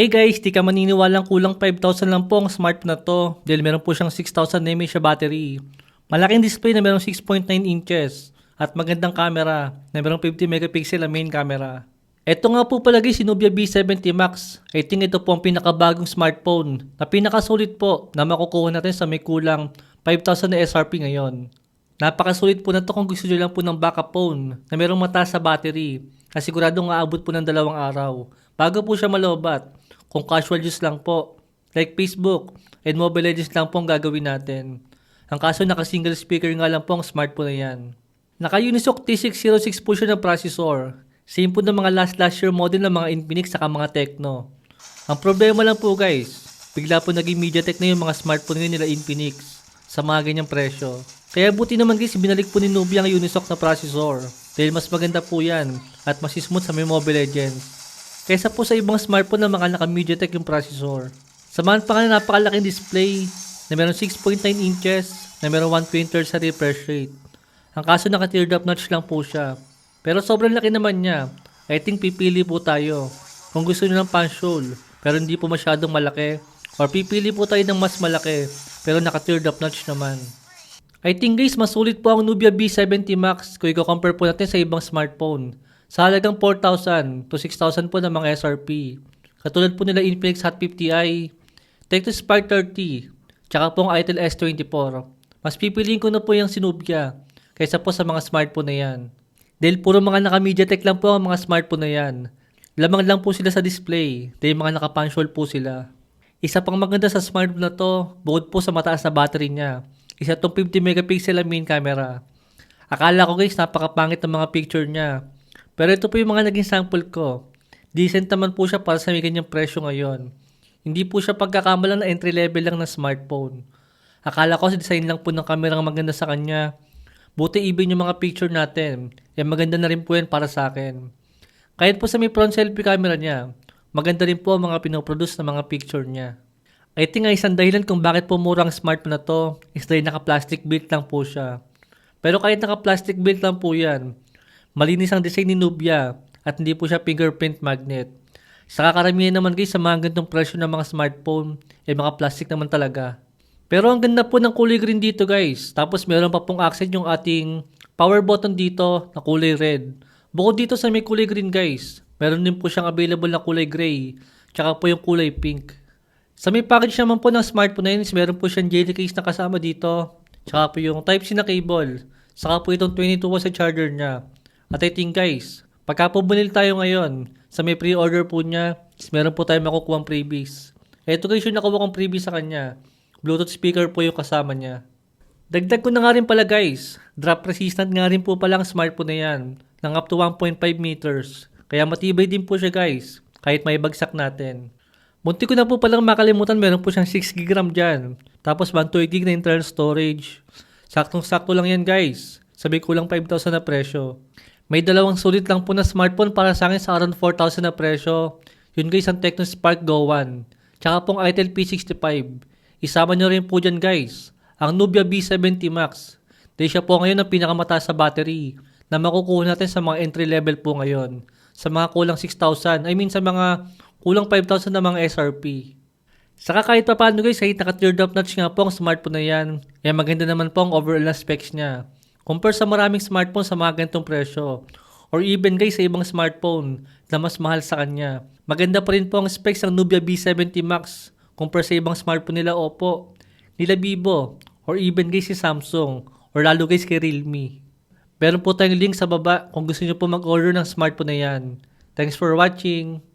Hey guys, di ka maniniwalang kulang 5,000 lang po ang smartphone na to dahil meron po siyang 6,000 mAh siya battery. Malaking display na meron 6.9 inches at magandang camera na meron 50 megapixel ang main camera. Ito nga po palagi si Nubia B70 Max. I think ito po ang pinakabagong smartphone na pinakasulit po na makukuha natin sa may kulang 5,000 na SRP ngayon. Napakasulit po na to kung gusto nyo lang po ng backup phone na merong mataas sa battery na siguradong aabot po ng dalawang araw bago po siya malobat kung casual use lang po like Facebook and Mobile Legends lang po ang gagawin natin. Ang kaso naka single speaker nga lang po ang smartphone na yan. Naka Unisoc T606 po siya ng processor. Same po ng mga last last year model ng mga Infinix saka mga Tecno. Ang problema lang po guys, bigla po naging MediaTek na yung mga smartphone ngayon nila Infinix sa mga ganyang presyo. Kaya buti naman guys, binalik po ni Nubia ang Unisoc na processor dahil mas maganda po yan at mas smooth sa may Mobile Legends. Kaysa po sa ibang smartphone na mga naka MediaTek yung processor. Samahan pa nga na napakalaking display na meron 6.9 inches na meron 120 Hz sa refresh rate. Ang kaso naka teardrop notch lang po siya. Pero sobrang laki naman niya. I think pipili po tayo. Kung gusto niyo ng punch-hole pero hindi po masyadong malaki. Or pipili po tayo ng mas malaki pero naka teardrop notch naman. I think guys, mas sulit po ang Nubia B70 Max kung i-compare po natin sa ibang smartphone. Sa halagang 4,000 to 6,000 po ng mga SRP. Katulad po nila Infinix Hot 50i, Tecno Spark 30, tsaka po ang Itel S24. Mas pipiliin ko na po yung Sinubia kaysa po sa mga smartphone na yan. Dahil puro mga naka-MediaTek lang po ang mga smartphone na yan. Lamang lang po sila sa display dahil mga naka-punch hole po sila. Isa pang maganda sa smartphone na to, bukod po sa mataas na battery niya, isa tong 50 megapixel ang main camera. Akala ko guys, napakapangit ng mga picture niya. Pero ito po yung mga naging sample ko. Decent naman po siya para sa may ganyang presyo ngayon. Hindi po siya pagkakamalan na entry level lang ng smartphone. Akala ko sa design lang po ng camera ang maganda sa kanya. Buti even yung mga picture natin. Eh maganda na rin po yan para sa akin. Kahit po sa may front selfie camera niya, maganda rin po ang mga pinoproduce na mga picture niya. I think ay isang dahilan kung bakit po mura ang smartphone na to is dahil naka-plastic build lang po siya. Pero kahit naka-plastic build lang po yan, malinis ang design ni Nubia at hindi po siya fingerprint magnet. Sa kakaramihan naman guys sa mga gantong presyo ng mga smartphone, eh mga plastic naman talaga. Pero ang ganda po ng kulay green dito guys. Tapos meron pa pong accent yung ating power button dito na kulay red. Bukod dito sa may kulay green guys, meron din po siyang available na kulay gray. Tsaka po yung kulay pink. Sa may package naman po ng smartphone na yun meron po siyang jelly case na kasama dito. Tsaka po yung Type-C na cable. Saka po itong 22 watts sa charger niya. At I think guys, pagka po bumili tayo ngayon, sa may pre-order po niya, meron po tayo makukuha freebies. Ito guys yung nakuha kong freebies sa kanya. Bluetooth speaker po yung kasama niya. Dagdag ko na nga rin pala guys, drop resistant nga rin po pala ang smartphone na yan, ng up to 1.5 meters. Kaya matibay din po siya guys, kahit may bagsak natin. Munti ko na po palang makalimutan, meron po siyang 6 GB RAM dyan. Tapos 128 GB na internal storage. Saktong-sakto lang yan guys. Sabi ko lang 5,000 na presyo. May dalawang sulit lang po na smartphone para sa akin sa around 4,000 na presyo. Yun guys ang Tecno Spark Go 1. Tsaka pong Itel P65. Isama nyo rin po dyan guys. Ang Nubia B70 Max. Dahil siya po ngayon ang pinakamataas sa battery na makukuha natin sa mga entry level po ngayon. Sa mga kulang 6,000. I mean sa mga kulang 5,000 na mga SRP. Saka kahit pa paano guys, kahit naka-teardrop notch nga po ang smartphone na yan, eh maganda naman po ang overall na specs niya. Compare sa maraming smartphone sa mga ganitong presyo. Or even guys sa ibang smartphone na mas mahal sa kanya. Maganda pa rin po ang specs ng Nubia B70 Max compare sa ibang smartphone nila Oppo, nila Vivo, or even guys si Samsung, or lalo guys kay Realme. Meron po tayong link sa baba kung gusto niyo po mag-order ng smartphone na yan. Thanks for watching!